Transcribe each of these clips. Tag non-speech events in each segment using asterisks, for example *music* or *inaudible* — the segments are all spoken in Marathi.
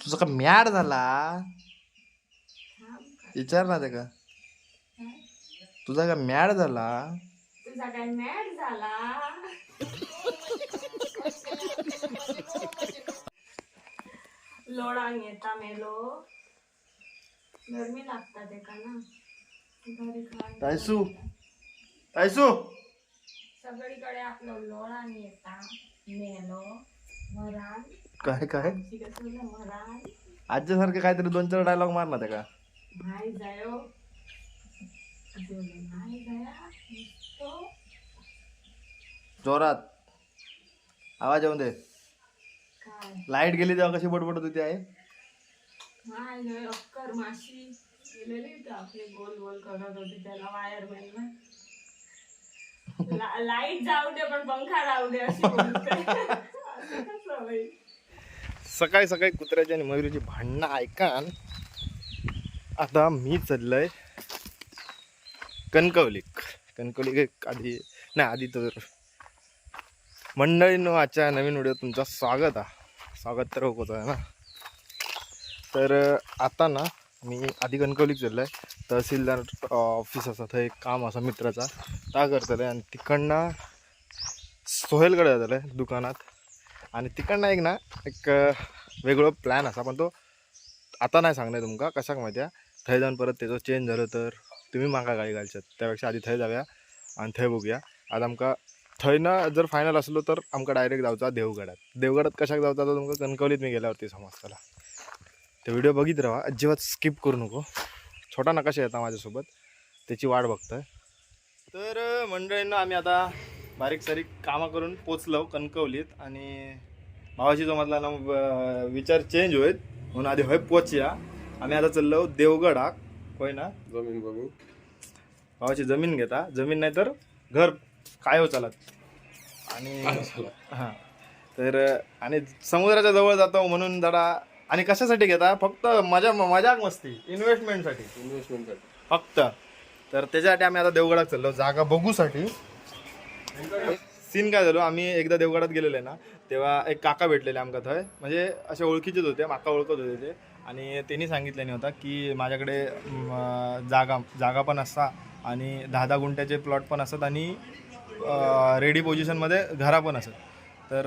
तुझा का मॅड झाला? विचार ना ते का तुझा का मॅड झाला? तुझा काय मॅड झाला? लोळान येता मेलो. गरमी लागतात एका ना घरी. तायसू तायसू सगळीकडे आपलं लोळान येता मेलो. मरान काय काय? तुझं मरान आजच्यासारखं काहीतरी दोन चार डायलॉग मार ना ते का जोरात. आवाज येऊन दे. लाइट गेली तेव्हा कशी बडबडत होती आहे नाही नाही अक्कर माशी गेलेली तर आपली गोल गोल करत होती त्याला वायरमॅन लाइट जाऊ दे पण पंखा राहू दे अशी *laughs* बोलते. असं कसं होईल? सकाळी सकाळी कुत्र्याची आणि मयुरीची भांडणं ऐकान आता मी चाललंय कणकवलीक कणकवलीक आधी नाही आधी तर मंडळींनो आजच्या नवीन व्हिडिओ तुमचं स्वागत आहे. स्वागत तर होत आहे ना? तर आता ना मी आधी कणकवलीक चाललंय. तहसीलदार ऑफिस असा थंय एक काम असा मित्राचा ता करतले आणि तिकडनं सोहेलकडे जातलं आहे दुकानात. आणि तिकडनं एक ना एक वेगळो प्लॅन असा. पण तो आता नाही सांगणार तुमका कशाक माहिती आहे? थंय जाऊन परत त्याचं चेंज झालं तर. तुम्ही मागा गाडी घालच्यात त्यापेक्षा आधी थंय जाऊया आणि थंय बघूया. आज आमका थंय ना जर फायनल असलो तर आमका डायरेक्ट जाऊचा देवगडात. देवगडात कशाक जाऊचा तर तुमका कणकवलीत मी गेल्यावरती समजताला ते व्हिडिओ बघित राहा. अजिबात स्किप करू नको. छोटा नकाशा येता माझ्यासोबत. त्याची वाट बघतोय. तर मंडळींना आम्ही आता बारीक सारीक कामं करून पोचलो कणकवलीत आणि भावाची जो मधला ना विचार चेंज होईल म्हणून आधी होय पोचया. आम्ही आता चाललो देवगडाक होय ना? जमीन बघू. भावाची जमीन घेता. जमीन नाही तर घर काय हो चालत? आणि हां तर अं, आणि समुद्राच्या जवळ जातो म्हणून जरा आणि कशासाठी घेता? फक्त मजा मजाक मस्ती इन्व्हेस्टमेंटसाठी इन्व्हेस्टमेंटसाठी फक्त. तर त्याच्यासाठी आम्ही आता देवगडात चाललो. जागा बघूसाठी. सीन काय झालो आम्ही एकदा देवगडात गेलेलो आहे ना तेव्हा एक काका भेटलेले आमका थंय म्हणजे असे ओळखीचेच होते माका ओळखत होते ते. आणि त्यांनी सांगितल्याने होता की माझ्याकडे जागा जागा पण असता आणि दहा दहा गुंठ्याचे प्लॉट पण असतात आणि रेडी पोझिशनमध्ये घरा पण असत. तर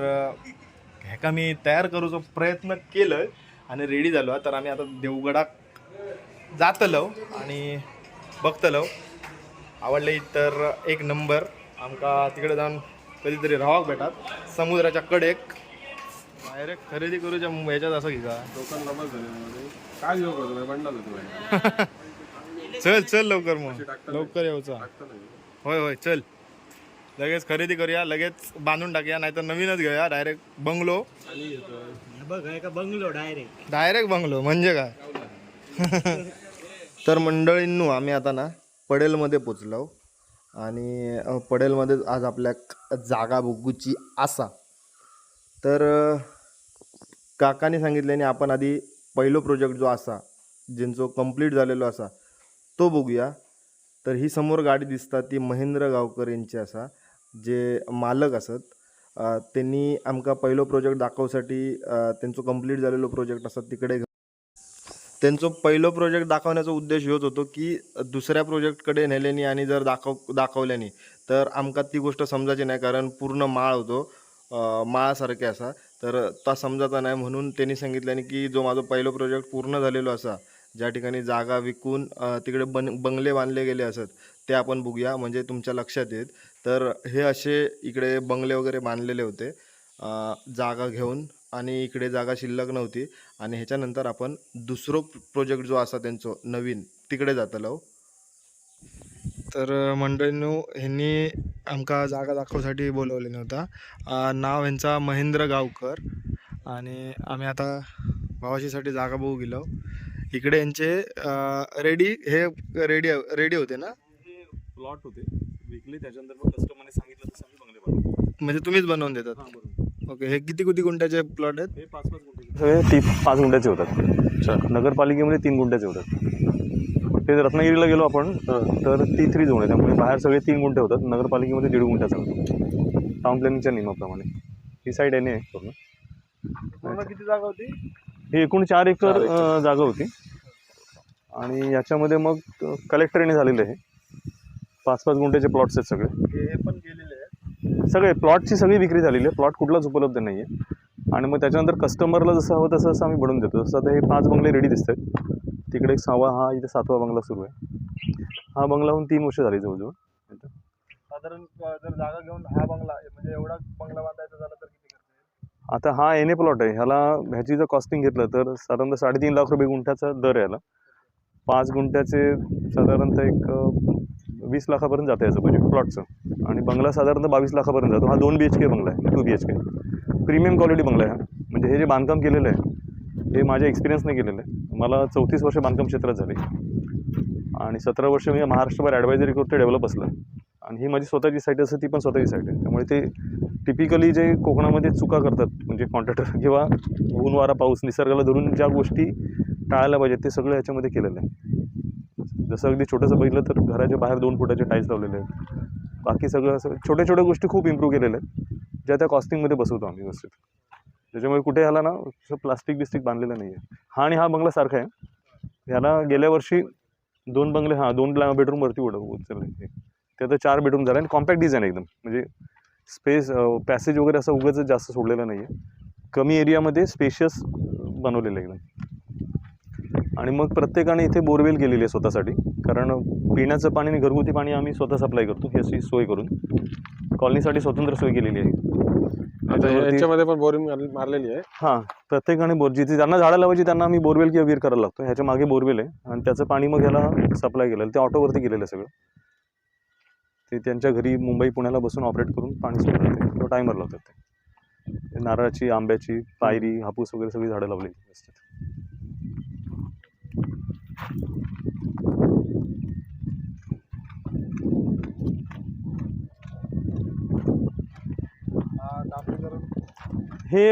ह्याका मी तयार करूचो प्रयत्न केलं आणि रेडी झालो. तर आम्ही आता देवगडात जातलो आणि बघतलो. आवडले तर एक नंबर आमका तिकडे जाऊन कधीतरी राहावं भेटात. समुद्राच्या कडेक. डायरेक्ट खरेदी करूच्या ह्याच्यात असं की का? लोकांना बस झाले काय घेऊ करतो. *laughs* चल चल लवकर मग. लवकर येऊचा. होय होय चल. लगेच खरेदी करूया लगेच बांधून टाकूया नाहीतर नवीनच घेऊया डायरेक्ट बंगलो. आणि येतोय. डायरेक्ट बंगलो म्हणजे काय? *laughs* तर मंडळींनो आम्ही आता ना पडेलमध्ये पोचलो. आणि पडेलमध्येच पडेलमध्ये आज आपल्या जागा बघूची आसा. तर काकाने काकाने सांगितल्याने आपण आधी पहिलो प्रोजेक्ट जो असा ज्यांचो कंप्लीट झालेलो असा तो बघूया. तर ही समोर गाडी दिसता ती महेंद्र गावकर यांची असा जे मालक असत. त्यांनी आमका पहिलो प्रोजेक्ट दाखवसाठी अ, त्यांचो कंप्लीट झालेलो प्रोजेक्ट असत तिकडे त्यांचो पहिलो प्रोजेक्ट दाखवण्याचा उद्देश होत होतो की दुसऱ्या प्रोजेक्टकडे नेल्यानी आणि जर दाखव दाखवल्यानी तर आमका ती गोष्ट समजायची नाही कारण पूर्ण माळ होतो. माळासारखे असा. तर ता समजाचा नाही म्हणून त्यांनी सांगितल्याने की जो माझा पहिलो प्रोजेक्ट पूर्ण झालेलो असा ज्या ठिकाणी जागा विकून तिकडे बन बंगले बांधले गेले असत ते आपण बघूया म्हणजे तुमच्या लक्षात येत तर हे असे इकडे बंगले वगैरे बांधलेले होते. जागा घेऊन आणि इकडे जागा शिल्लक नव्हती. आणि ह्याच्यानंतर आपण दुसरो प्रोजेक्ट जो असा त्यांचो नवीन तिकडे जातलो तर मंडळींनो ह्यांनी आमका जागा दाखवसाठी बोलवले नव्हता नाव ह्यांचा महेंद्र गावकर. आणि आम्ही आता भावाशीसाठी जागा बघू गेलो इकडे यांचे रेडी हे रेडी रेडी होते ना? प्लॉट होते. विकले त्याच्यानंतर मग कस्टमरने सांगितलं तसं आम्ही बंगले बनवले म्हणजे तुम्हीच बनवून देतात. हां बरोबर ओके हे किती किती गुंठ्याचे प्लॉट आहेत? हे पाच हे ती पाच गुंठ्याचे होतात. नगरपालिकेमध्ये तीन गुंठ्याचे होतात. ते रत्नागिरीला गेलो आपण तर ती थ्री झोन आहे त्यामुळे बाहेर सगळे तीन गुंठे होतात. नगरपालिकेमध्ये दीड गुंठ्याचा होतो टाउन प्लॅनिंगच्या नियमाप्रमाणे. ही साईड आहे पूर्ण. पूर्ण किती जागा होती? ही एकूण चार एकर जागा होती. आणि याच्यामध्ये मग कलेक्टरीने झालेलं आहे. पाच पाच गुंठ्याचे प्लॉट्स आहेत सगळे. हे पण गेलेले सगळे प्लॉटची सगळी विक्री झालेली आहे. प्लॉट कुठलाच उपलब्ध नाही आहे आणि मग त्याच्यानंतर कस्टमरला जसं हवं तसं असं आम्ही बनवून देतो. जसं आता हे पाच बंगले रेडी दिसत आहेत तिकडे एक सहावा हा इथे सातवा बंगला सुरू आहे. हा बंगला होऊन तीन वर्ष झाली जवळजवळ. साधारण जर जागा घेऊन हा बंगला म्हणजे एवढा बंगला बांधायचा झाला तर किती? आता हा एन ए प्लॉट आहे. ह्याला ह्याची जर कॉस्टिंग घेतलं तर साधारणतः साडेतीन लाख रुपये गुंठ्याचा दर आहे याला. पाच गुंठ्याचे साधारणतः एक वीस लाखापर्यंत जातं याचं बजेट प्लॉटचं आणि बंगला साधारणतः बावीस लाखापर्यंत जातो. हा दोन बी एच के बंगला आहे two B H K premium quality बंगला आहे हा. म्हणजे हे जे बांधकाम केलेलं आहे हे माझ्या एक्सपिरियन्सने केलेलं आहे. मला चौतीस वर्ष बांधकाम क्षेत्रात झाली. आणि सतरा वर्ष मी महाराष्ट्रभर ॲडवायझरी करतो डेव्हलप असलं. आणि ही माझी स्वतःची साईट असते ती पण स्वतःची साईट आहे. त्यामुळे ते टिपिकली जे कोकणामध्ये चुका करतात म्हणजे कॉन्ट्रॅक्टर *laughs* किंवा ऊन वारा पाऊस निसर्गाला धरून ज्या गोष्टी टाळायला पाहिजेत ते सगळं ह्याच्यामध्ये केलेलं आहे. जसं अगदी छोटंसं बघितलं तर घराच्या बाहेर दोन फुटाचे टाईल्स लावलेले आहेत. बाकी सगळं असं छोट्या छोट्या गोष्टी खूप इम्प्रूव्ह केलेल्या आहेत. ज्या त्या कॉस्टिंगमध्ये बसवतो आम्ही व्यवस्थित. त्याच्यामुळे कुठे ह्याला ना असं प्लास्टिक बिस्टिक बांधलेलं नाही आहे हा आणि हा बंगला सारखा आहे. ह्याला गेल्या वर्षी दोन बंगले हां दोन बेडरूमवरती उडव उचलले ते आता चार बेडरूम झाले आणि कॉम्पॅक्ट डिझाईन एकदम. म्हणजे स्पेस पॅसेज वगैरे असं उगाच जास्त सोडलेलं नाही आहे कमी एरियामध्ये स्पेशियस बनवलेलं आहे एकदम. आणि मग प्रत्येकाने इथे बोरवेल केलेली आहे स्वतःसाठी. कारण पिण्याचं पाणी आणि घरगुती पाणी आम्ही स्वतः सप्लाय करतो. ही अशी सोय करून. कॉलनीसाठी स्वतंत्र सोय केलेली आहे. याच्यामध्ये पण बोरिंग मारलेली आहे. हां. प्रत्येकाने बोर जिथे ज्यांना झाडं लावायची त्यांना आम्ही बोरवेल किंवा विहीर करायला लागतो. ह्याच्या मागे बोरवेल आहे. आणि त्याचं पाणी मग ह्याला सप्लाय केलेलं. ते ऑटोवरती केलेलं आहे सगळं. ते त्यांच्या घरी मुंबई पुण्याला बसून ऑपरेट करून पाणी सोडतात ते किंवा टायमर लावतात. ते. नारळाची आंब्याची पायरी हापूस वगैरे सगळी झाडं लावलेली असतात हे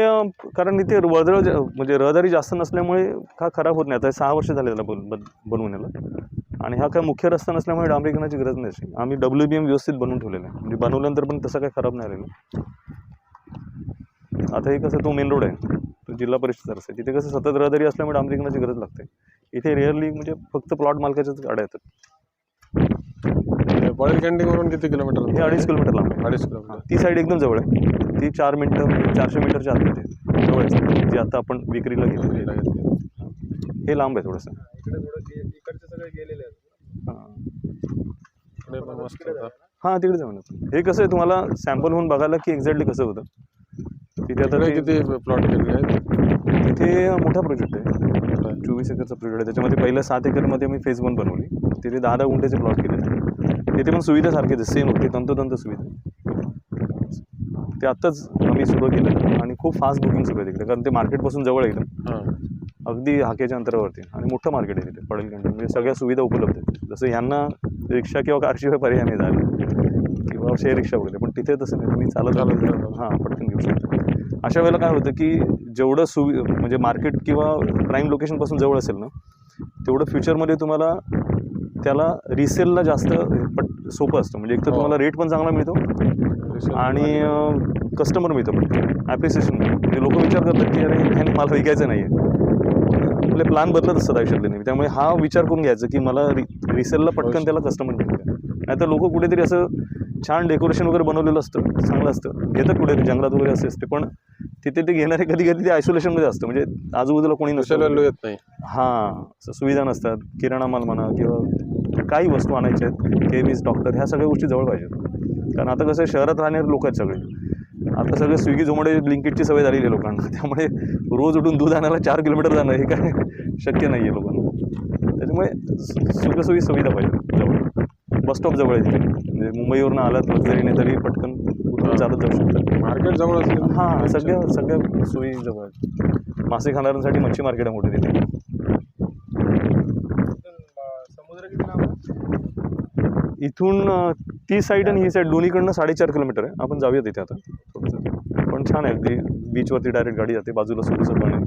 कारण इथे वदळ ज- म्हणजे रहदारी जास्त नसल्यामुळे हा खराब होत नाही. आता सहा वर्ष झाले त्याला बन बनवून याला. आणि हा काय मुख्य रस्ता नसल्यामुळे डांबरीकरणाची गरज नाही अशी. आम्ही डब्ल्यू बी एम व्यवस्थित बनवून ठेवलेलं आहे. म्हणजे बनवल्यानंतर पण तसं काही खराब नाही आलेलं. आता हे कसं तो मेन रोड आहे. तो जिल्हा परिषद रस्ता आहे. तिथे कसं सतत रहदारी असल्यामुळे डांबरीकरणाची गरज लागते. इथे रिअरली म्हणजे फक्त प्लॉट मालकाच्याच गाड्या येतात. पॉईल कॅन्टीन वरून किती किलोमीटर हे अडीच किलोमीटर लांब अडीच किलोमीटर ती साईड एकदम जवळ आहे. ती चार मिनटं म्हणजे चारशे मीटरच्या आतमध्ये आहे. जवळ आहे. जी आता आपण विक्रीला घेतलेली आहे हे लांब आहे थोडंसं. हां. हां तिकडे जाऊन हे कसं आहे तुम्हाला सॅम्पल होऊन बघायला की एक्झॅक्टली कसं होतं. तिथे आता किती प्लॉट केलेले आहेत? तिथे मोठा प्रोजेक्ट आहे. चोवीस एकरचा प्रोजेक्ट आहे. त्याच्यामध्ये पहिल्या सात एकरमध्ये मी फेज वन बनवली. तिथे दहा दहा गुंठ्याचे प्लॉट केले तिथे पण सुविधा सारखीच सेम होती. तंतोतंत सुविधा ते आत्ताच आम्ही सुरू केलं. आणि खूप फास्ट बुकिंग सुरू आहे तिकडे. कारण ते मार्केटपासून जवळ हां. अगदी हाकेच्या अंतरावरती. आणि मोठं मार्केट आहे तिथे. पडेल म्हणजे सगळ्या सुविधा उपलब्ध आहेत. जसं यांना रिक्षा किंवा कारशिवाय पर्याय नाही झाला. किंवा शेअर रिक्षा वगैरे. पण तिथे तसं नाही. तुम्ही चालत जाऊ. हां पटकन घेऊ शकता. अशा वेळेला काय होतं की जेवढं सुवि म्हणजे मार्केट किंवा प्राईम लोकेशनपासून जवळ असेल ना तेवढं फ्युचरमध्ये तुम्हाला त्याला रिसेलला जास्त पट सोपं असतं. म्हणजे एक तर हो. तुम्हाला रेट पण चांगला मिळतो आणि कस्टमर मिळतं पण. ॲप्रिसिएशन म्हणजे लोक विचार करतात की अरे ह्याने मला विकायचं नाही आहे आपले प्लॅन बदलत असतात आयुष्यातले नेहमी. त्यामुळे हा विचार करून घ्यायचा की मला रि रिसेलला पटकन त्याला कस्टमर मिळतं नाही तर लोक कुठेतरी असं छान डेकोरेशन वगैरे बनवलेलं असतं चांगलं असतं. घेतात कुठेतरी जंगलात वगैरे असे असते. पण तिथे ते घेणारे कधी कधी ते आयसोलेशनमध्ये असतं. म्हणजे आजूबाजूला कोणी नसतं. येत नाही. हां असं सुविधा नसतात. किराणा माल म्हणा किंवा काही वस्तू आणायच्या आहेत केमिस्ट डॉक्टर ह्या सगळ्या गोष्टी जवळ पाहिजेत. कारण आता कसं शहरात राहणारे लोक आहेत सगळे. आता सगळे स्विगी झोमॅटो ब्लिंकिटची सवय झालेली आहे लोकांना. *laughs* त्यामुळे रोज उठून दूध आणायला चार किलोमीटर जाणं हे काय शक्य नाही आहे लोकांना. त्याच्यामुळे सुखसोयी सुविधा पाहिजे जवळ बस स्टॉप जवळ आहे तिथे म्हणजे मुंबईवरून आलात लक्झरीने तरी पटकन उतरून चालत जाऊ शकतात. मार्केट जवळ असेल हां सगळ्या सगळ्या सोयी जवळ आहेत. मासे खाणाऱ्यांसाठी मच्छी मार्केट आहे मोठे तिथे? इथून ती साईड आणि ही साईड दोन्हीकडनं साडेचार किलोमीटर आहे. आपण जाऊया तिथे आता. थोडंसं. पण छान आहे. अगदी बीचवरती डायरेक्ट गाडी जाते. बाजूला सुरूचं पण आहे.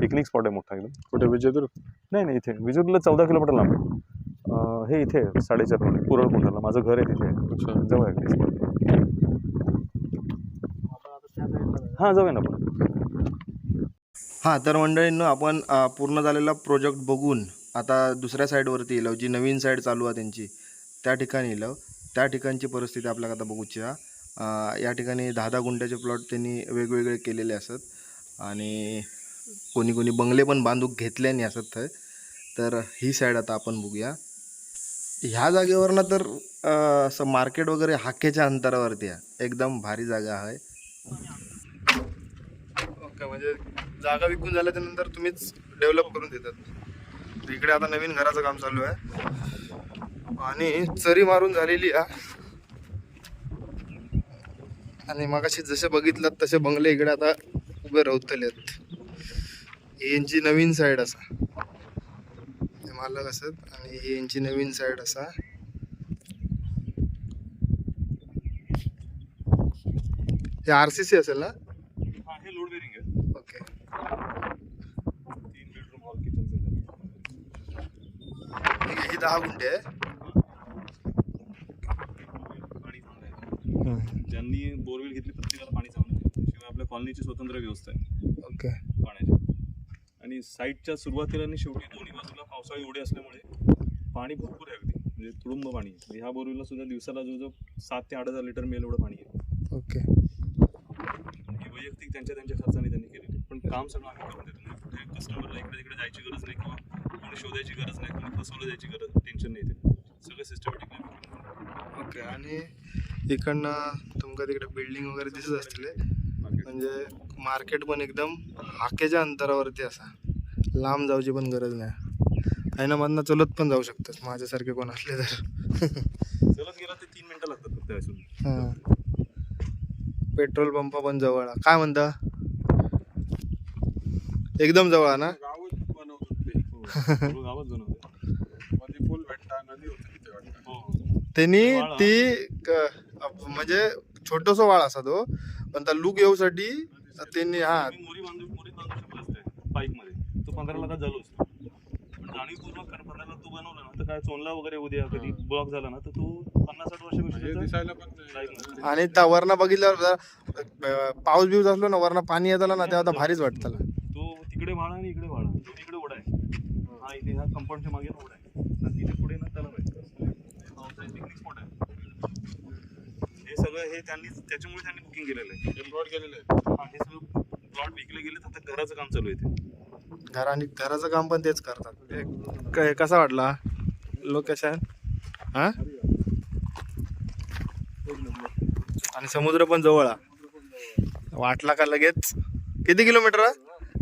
पिकनिक स्पॉट आहे मोठा एकदम. कुठे? विजयदुर्ग नाही नाही इथे. विजूरला चौदा किलोमीटर लांब आहे. अ, हे इथे साडेचार किलोमीटर कुरळकुंडाला माझं घर आहे तिथे. जवळ आहे. हां जाऊया ना आपण हां तर मंडळींनो आपण पूर्ण झालेला प्रोजेक्ट बघून आता दुसऱ्या साईडवरती येलो. जी नवीन साईड चालू आहे त्यांची त्या ठिकाणी येलो. त्या ठिकाणची परिस्थिती आपल्याला आता बघूची हा. या ठिकाणी दहा दहा गुंठ्याचे प्लॉट त्यांनी वेगवेगळे केलेले असत. आणि कोणी कोणी बंगले पण बांधूक घेतल्याने असत. थंय तर ही साईड आता आपण बघूया. ह्या जागेवरनं तर असं मार्केट वगैरे हाकेच्या अंतरावरती आहे. एकदम भारी जागा आहे. ओके म्हणजे जागा विकून झाल्याच्यानंतर तुम्हीच डेव्हलप करून देतात. इकडे आता नवीन घराचं काम चालू आहे. आणि चरी मारून झालेली आहे. आणि मगाशी जसे बघितलं तसे बंगले इकडे आता उभे राहतलेत आहेत यांची नवीन साईड असा. हे मालक असत आणि ही यांची नवीन साईड असा. हे आर सी सी असेल ना? हा लोड बेरिंग आहे. ओके. तीन बेडरूम हॉल किचन ही दहा गुंठे आहे. ज्यांनी बोरवेल घेतली प्रत्येकाला पाणी चांगलं आहे. शिवाय आपल्या कॉलनीची स्वतंत्र व्यवस्था आहे. ओके. पाण्याची. आणि साईडच्या सुरुवातीला आणि शेवटी दोन्ही बाजूला पावसाळी ओढे असल्यामुळे पाणी भरपूर आहे अगदी. म्हणजे तुडुंब पाणी. आहे ह्या बोरवेलला सुद्धा दिवसाला जवळजवळ सात ते आठ हजार लिटर मेल एवढं पाणी आहे. ओके. हे वैयक्तिक त्यांच्या त्यांच्या खर्चाने त्यांनी केलेली. पण काम सगळं आम्ही करून देतो. म्हणजे कुठे कस्टमरला इकडे तिकडे जायची गरज नाही किंवा कोणी शोधायची गरज नाही कोणी फसवलं जायची गरज टेन्शन नाही ते सगळं सिस्टमॅटिक ओके आणि इकडनं तुमका तिकडे बिल्डिंग वगैरे दिसत असले म्हणजे मार्केट पण एकदम हाकेच्या अंतरावरती असा. लांब जाऊची पण गरज नाही. आहे ना मधनं चलत पण जाऊ शकतात. माझ्यासारखे कोण असले तर. चलत गेला ते तीन मिनिटं लागतात फक्त असून हां. पेट्रोल पंप पण जवळ. काय म्हणता? एकदम जवळ ना? गावच बनवते वाटतं. हो. त्यांनी. ती म्हणजे छोटस वाळ असा तो पण त्या लूक येऊसाठी त्यांनी हा. पाईपमध्ये तो पंधरा लाखात झालो असतो. जाणीवपूर्वक कारण पंधरा तू बनवला ना तर काय चोनला वगैरे उद्या कधी ब्लॉक झाला ना तर तो पन्नास साठ म्हणजे वर्षापेक्षा दिसायला पण जाईल ना. आणि त्या वरनं बघितल्यावर जरा, अं, पाऊस बिऊस असलो ना वरनं पाणी येत आलं ना तेव्हा आता भारीच वाटतं. तो तिकडे वाळा आणि इकडे वाळा तो तिकडे ओढा आहे. हा इथे ह्या कंपाऊंडच्या मागे ओढा आहे. आणि तिथे पुढे ना तलाव आहे. पावसाळ्यात पिकनिक स्पॉट आहे. हे सगळं हे त्यांनी त्याच्यामुळे त्यांनी बुकिंग केलेलं आहे. एम्ब्रॉइड केलेले आहेत हा हे सगळं प्लॉट विकले गेले आता घराचं काम चालू आहे ते घर आणि घराचं काम पण तेच करतात. क- कसा वाटला? लोकेशन हा? आणि समुद्र पण जवळ आहे. वाटला का लगेच? किती किलोमीटर आहे?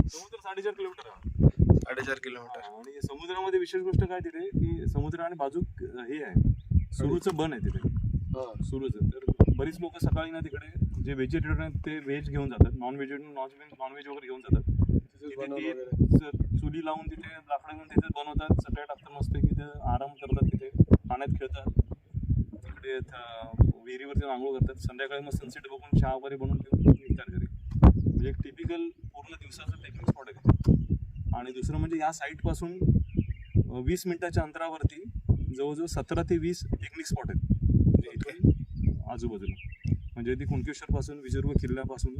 समुद्र साडेचार किलोमीटर आहे. साडेचार किलोमीटर. आणि समुद्रामध्ये विशेष गोष्ट काय तिथे? की समुद्र आणि बाजू हे आहे. सुरूचं बन आहे तिथे. सुरूचं. तर बरीच लोक सकाळी ना तिकडे जे व्हेजिटेरियन आहेत ते व्हेज घेऊन जातात. Non vegetarian non non veg वगैरे घेऊन जातात. तिथे ती चुली लावून तिथे लाकडं घेऊन तिथे बनवतात. सगळ्या टाकतात मस्त तिथे आराम करतात तिथे. पाण्यात खेळतात. तिकडे विहिरीवरती आंघोळ करतात. संध्याकाळी मग सनसेट बघून चहा वगैरे बनवून घेऊन निघतात घरी म्हणजे एक टिपिकल पूर्ण दिवसाचं पिकनिक स्पॉट आहे आणि दुसरं म्हणजे या साईटपासून वीस मिनिटाच्या अंतरावरती जवळजवळ सतरा ते वीस पिकनिक स्पॉट आहेत. म्हणजे इथे आजूबाजूला. म्हणजे ती कुणकेश्वरपासून विजयदुर्ग किल्ल्यापासून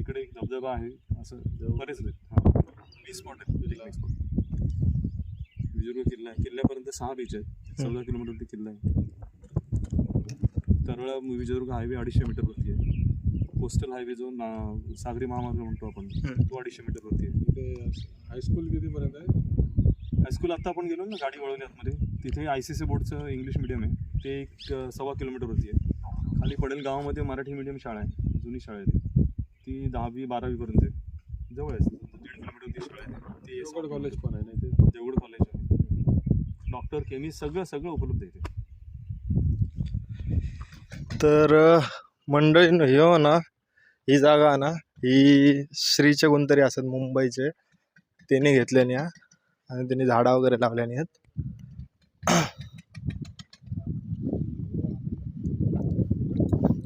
इकडे एक धबधबा आहे असं बरेच वीस स्पॉट स्पॉट विजयदुर्ग किल्ला आहे किल्ल्यापर्यंत सहा बीच आहेत. चौदा किलोमीटरवरती किल्ला आहे. तरळा विजयदुर्ग हायवे अडीचशे मीटरवरती आहे. कोस्टल हायवे जो ना सागरी महामार्ग म्हणतो आपण. तो अडीचशे मीटरवरती आहे. हायस्कूल कितीपर्यंत आहे? हायस्कूल आत्ता आपण गेलो ना गाडी वळवली आतमध्ये. तिथे आय सी सी बोर्डचं इंग्लिश मिडियम आहे. ते एक सव्वा किलोमीटरवरती आहे. खाली पडेल गावामध्ये मराठी मीडियम शाळा आहे जुनी शाळा आहे ती ती दहावी बारावीपर्यंत आहे. जवळ आहे. दीड किलोमीटर ती शाळा आहे ती कॉलेज पण आहे ना ते देवगड कॉलेज आहे. डॉक्टर केमिस्ट सगळं सगळं उपलब्ध आहे इथे. तर अ, मंडळीनं हे हो ना ही जागा ना ही श्रीचे कोणतरी असत मुंबईचे. त्यांनी घेतल्याने. आणि त्यांनी झाडं वगैरे लावल्याने आहेत.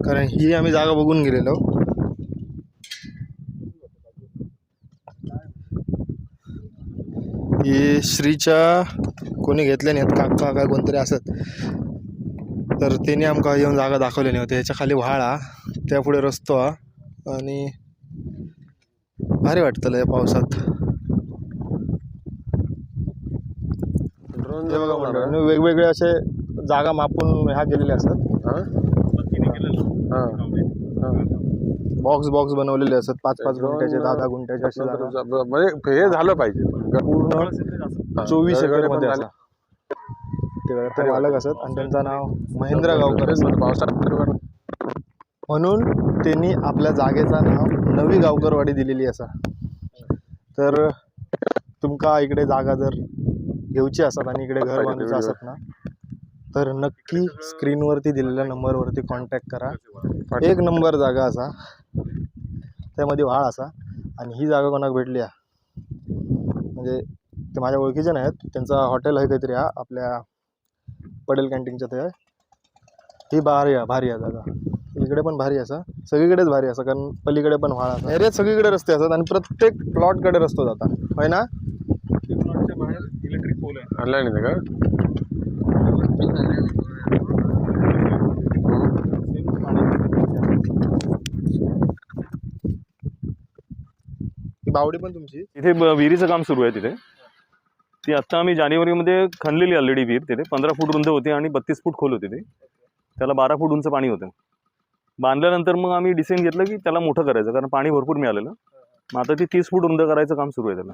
कारण ही आम्ही जागा बघून गेलेलो ही श्रीच्या कोणी घेतल्याने आहेत काका काय कोणतरी असत तर त्यांनी आमकां येऊन जागा दाखवली नव्हती ह्याच्या खाली व्हाळ हा त्या पुढे रस्तो हा. आणि भारी वाटतं लय पावसात. ड्रोन हे बघा मंडळी, वेगवेगळे असे जागा मापून ह्या केलेले. असतात बॉक्स बॉक्स बनवलेले असतात. पाच पाच गुंठ्याचे दहा दहा गुंठ्याचे असे जागा. म्हणजे हे झालं पाहिजे. पूर्ण चोवीस एकरमध्ये. असतात ते मालक असत आणि त्यांचं नाव महेंद्र गावकर. असतं. पावसाळ्यात म्हणून त्यांनी आपल्या जागेचं नाव नवी गावकरवाडी दिलेली असा. तर तुमका इकडे जागा जर घेऊची असतात आणि इकडे घर बांधायचं असत ना तर नक्की स्क्रीनवरती दिलेल्या नंबरवरती कॉन्टॅक्ट करा. एक नंबर जागा असा. त्यामध्ये व्हाळ असा. आणि ही जागा कोणाक भेटली हा म्हणजे ते माझ्या ओळखीचे नाहीत. त्यांचा हॉटेल आहे काहीतरी हा आपल्या पडेल कॅन्टीनच्या ते. ही भारी आहे भारी आहे जागा. इकडे पण भारी असा. सगळीकडेच भारी असा कारण पलीकडे पण व्हाळ असा. एरियात सगळीकडे रस्ते असतात आणि प्रत्येक प्लॉटकडे रस्तो जाता. होय ना? बाहेर इलेक्ट्रिक पोल आहे. आणलं नाही का? बावडी पण तुमची. तिथे ब- विहिरीचं काम सुरू आहे तिथे. ती आत्ता आम्ही जानेवारीमध्ये खणलेली ऑलरेडी विहीर तिथे. पंधरा फूट रुंद होती आणि बत्तीस फूट खोल होती ती. त्याला बारा फूट उंच पाणी होतं. बांधल्यानंतर मग आम्ही डिसिजन घेतलं की त्याला मोठं करायचं कारण पाणी भरपूर मिळालेलं. मग आता ती तीस फूट रुंद करायचं काम सुरू आहे त्याला.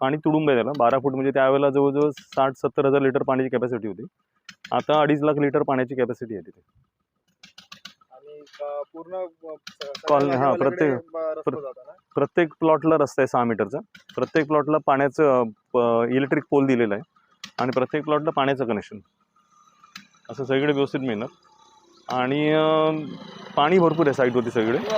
पाणी तुडुंब आहे त्याला. बारा फूट म्हणजे त्यावेळेला जवळजवळ साठ सत्तर हजार लिटर पाण्याची कॅपॅसिटी होती. आता अडीच लाख लिटर पाण्याची कॅपॅसिटी आहे तिथे. पूर्ण कॉलनी, हा, प्रत्येक- प्रत्येक प्लॉटला रस्ता आहे सहा मीटरचा. प्रत्येक प्लॉटला पाण्याचं इलेक्ट्रिक पोल दिलेलं आहे. आणि प्रत्येक प्लॉटला पाण्याचं कनेक्शन असं सगळीकडे व्यवस्थित मिळणार. आणि पाणी भरपूर आहे साईडवरती सगळीकडे.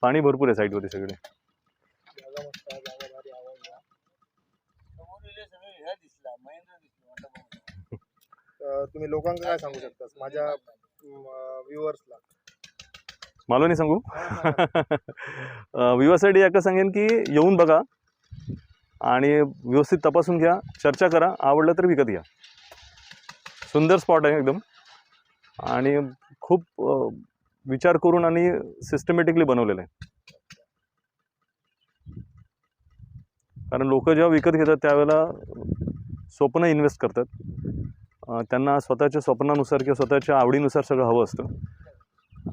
पाणी भरपूर आहे साईडवरती सगळे जागा मस्त आहे, जागा भारी आवडल्या. अं, तुम्ही लोकांना काय सांगू शकता? माझ्या व्ह्युअर्सला मला नाही सांगू? विवासाठी एकच सांगेन की येऊन बघा आणि व्यवस्थित तपासून घ्या चर्चा करा आवडलं तर विकत घ्या. सुंदर स्पॉट आहे एकदम. आणि खूप विचार करून आणि सिस्टमॅटिकली बनवलेलं आहे. कारण लोक जेव्हा विकत घेतात त्यावेळेला स्वप्न इन्व्हेस्ट करतात. त्यांना स्वतःच्या स्वप्नानुसार किंवा स्वतःच्या आवडीनुसार सगळं हवं असतं.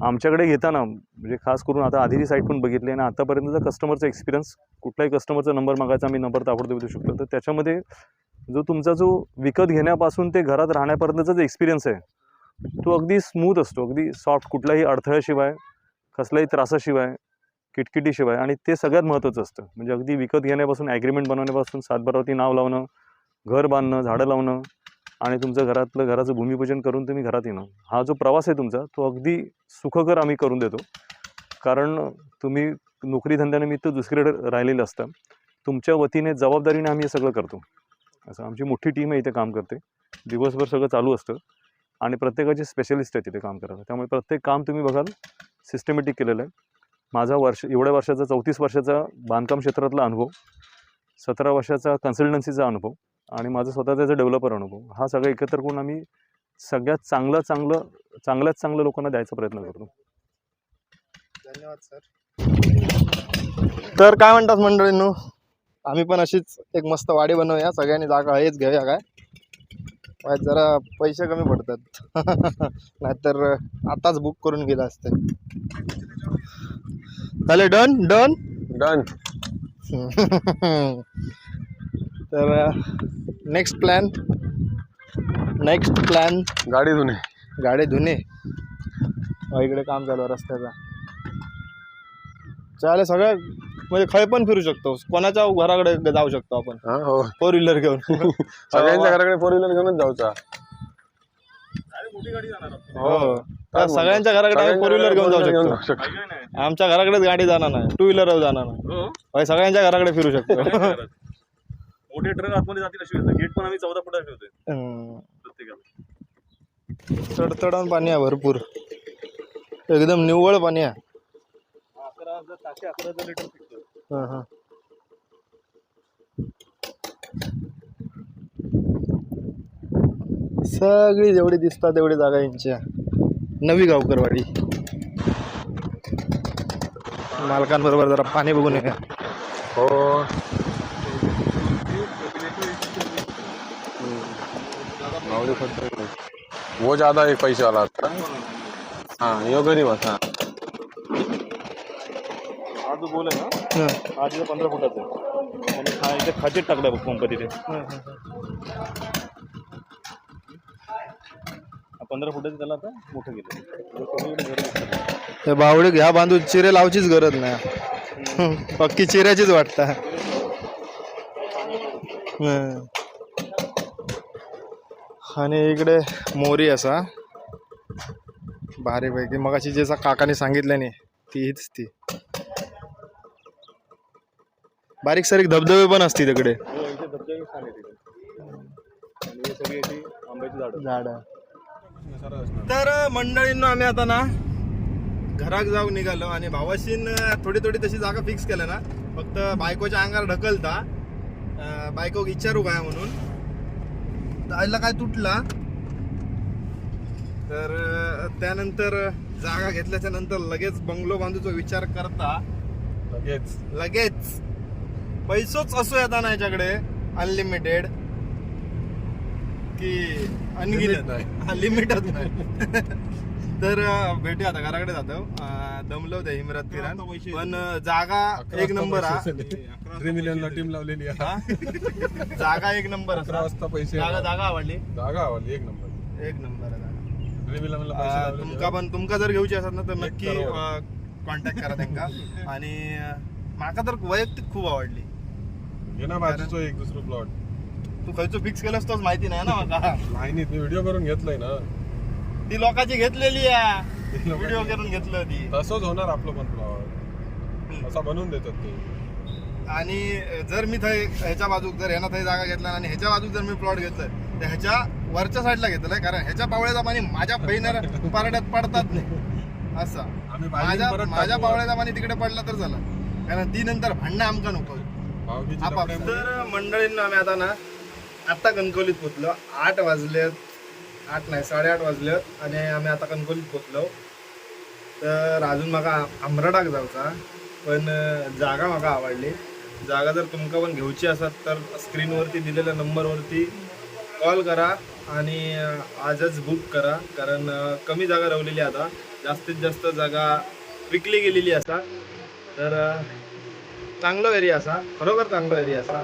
आमच्याकडे घेताना म्हणजे खास करून आता आधीची साईट पण बघितली आणि आतापर्यंतचा कस्टमरचा एक्सपिरियन्स कुठलाही कस्टमरचा नंबर मागायचा आम्ही नंबर ताबडतोब देऊ शकतो. तर त्याच्यामध्ये जो तुमचा जो विकत घेण्यापासून ते घरात राहण्यापर्यंतचा जो एक्सपिरियन्स आहे तो अगदी स्मूथ असतो. अगदी सॉफ्ट कुठल्याही अडथळ्याशिवाय कसल्याही त्रासाशिवाय किटकिटीशिवाय आणि ते सगळ्यात महत्त्वाचं असतं. म्हणजे अगदी विकत घेण्यापासून ॲग्रीमेंट बनवण्यापासून सातबारावरती नाव लावणं घर बांधणं झाडं लावणं आणि तुमचं घरातलं घराचं भूमिपूजन करून तुम्ही घरात येणं हा जो प्रवास आहे तुमचा तो अगदी सुखकर आम्ही करून देतो. कारण तुम्ही नोकरी धंद्यानिमित्त दुसरीकडे राहिलेलं असतं. तुमच्या वतीने जबाबदारीने आम्ही हे सगळं करतो. असं आमची मोठी टीम आहे इथे काम करते. दिवसभर सगळं चालू असतं. आणि प्रत्येकाचे स्पेशलिस्ट आहेत तिथे काम करायला. त्यामुळे प्रत्येक काम तुम्ही बघाल सिस्टमॅटिक केलेलं आहे. माझा वर्ष एवढ्या वर्षाचा चौतीस वर्षाचा बांधकाम क्षेत्रातला अनुभव सतरा वर्षाचा कन्सल्टन्सीचा अनुभव आणि माझा स्वतःचा डेव्हलपर अनुभव हा सगळा एकत्र करून आम्ही सगळ्यात चांगलं चांगलं चांगल्यात चांगलं लोकांना द्यायचा प्रयत्न करतो. धन्यवाद सर तर काय म्हणतात मंडळींनो? आम्ही पण अशीच एक मस्त वाडी बनवूया. सगळ्यांनी जागा हेच घेऊया काय? जरा पैसे कमी पडतात. *laughs* नाहीतर आताच बुक करून गेला असते. झाले डन डन डन तर नेक्स्ट प्लॅन नेक्स्ट प्लॅन गाडी धुणे. गाडी धुणे. इकडे काम चालू आहे रस्त्याचा. चालेल सगळ्या म्हणजे खय पण फिरू शकतो. कोणाच्या घराकडे जाऊ शकतो आपण? हा हो. फोर व्हीलर घेऊन. *laughs* सगळ्यांच्या घराकडे फोर व्हीलर घेऊनच जाऊचा. हो. तर सगळ्यांच्या घराकडे फोर व्हीलर घेऊन जाऊ शकतो. आमच्या घराकडेच गाडी जाणार नाही. टू व्हीलर जाणार नाही. होय, सगळ्यांच्या घराकडे फिरू शकतो. *laughs* मोठे ट्रक आतमध्ये जातील अशी गेट पण आम्ही चौदा फुटा ठेवतोय. हम्म. प्रत्येकाला. पाणी आहे भरपूर. एकदम निव्वळ पाणी आहे अकरा हजार सहाशे अकरा हजार लिटर फिरतो हं, हं. सगळी जेवढी दिसतात तेवढी जागा यांची आहे. नवी गावकरवाडी. मालकांबरोबर जरा पाणी बघून येऊया. हो. वो ज्यादा एक पैसे वाला आता. हाँ यो गरीब असा हा जो गोल आहे ना हा। तिथे पंधरा फुटाचा आहे आणि हा इथे टाकला बघ पंप तिथे हा पंधरा फुटाचं त्याला आता मोठं केलं सगळीकडे घरं दिसतात. हे बावडे घ्या बांधून चिरे लावचीच गरज नाही. पक्की चिऱ्याचीच वाटतं. आणि इकडे मोरी असा. भारीपैकी. मग अशी जे काकाने सांगितलं नाही ती हीच ती. बारीक सारीक धबधबे पण असतील तिकडे. झाड. तर मंडळींना आम्ही आता ना घरात जाऊन निघालो आणि भावाशीन थोडी थोडी तशी जागा फिक्स केलं ना. फक्त बायकोच्या अंगावर ढकलता. बायको विचारू काय म्हणून. आईला काय तुटला? तर त्यानंतर जागा घेतल्याच्या नंतर लगेच बंगलो बांधूचा विचार करता. लगेच. लगेच. पैसोच असो येता ना याच्याकडे अनलिमिटेड की अनगिनत नाही. लिमिटच नाही. *laughs* तर अं, भेटूया आता घराकडे जातो. दमलो त्या हिमरात फिरान पण जागा एक नंबर हा. थ्री मिलियनला टीम लावलेली आहे. हा? जागा एक नंबर अकरा वाजता पैसे जागा जागा आवडली? जागा आवडली एक नंबर. एक नंबर तुमका पण तुमका जर घेऊची असत ना तर नक्की. कॉन्टॅक्ट करा त्यांना आणि माका तर वैयक्तिक खूप आवडली. घे ना एक दुसरं प्लॉट तू खयचो फिक्स केलंस तोच माहिती नाही ना माका. मी व्हिडिओ करून घेतलंय ना. ती लोकांची घेतलेली आहे. व्हिडिओ करून घेतलं ती. तसंच होणार आपलं पण प्लॉट असा बनवून देतात ते. आणि जर मी थंय ह्याच्या बाजूक जर ह्यानं थंय जागा घेतला आणि ह्याच्या बाजूक जर मी प्लॉट घेतलाय तर ह्याच्या वरच्या साईडला घेतलंय. कारण ह्याच्या पावळ्याचा पाणी माझ्या बहिणीला पारड्यात पडतात. नाही असं माझ्या माझ्या. पावळ्याचा पाणी तिकडे पडला तर झालं. कारण ती नंतर भांडणं आमका नको. तर मंडळींना आम्ही आता ना आता कणकवलीत पोचलो आठ वाजलेत. आठ नाही साडेआठ वाजलेत आणि आम्ही आता कणकोलीत पोचलो तर अजून म्हाका आमराडाक जावचा पण जागा म्हाका आवडली. जागा जर तुमका पण घेऊची असत तर स्क्रीनवरती दिलेल्या नंबरवरती कॉल करा आणि आजच बुक करा. कारण कमी जागा रवलेली आता. जास्तीत जास्त जागा विकली गेलेली असा तर चांगलो एरिया असा. खरोखर चांगलो एरिया असा.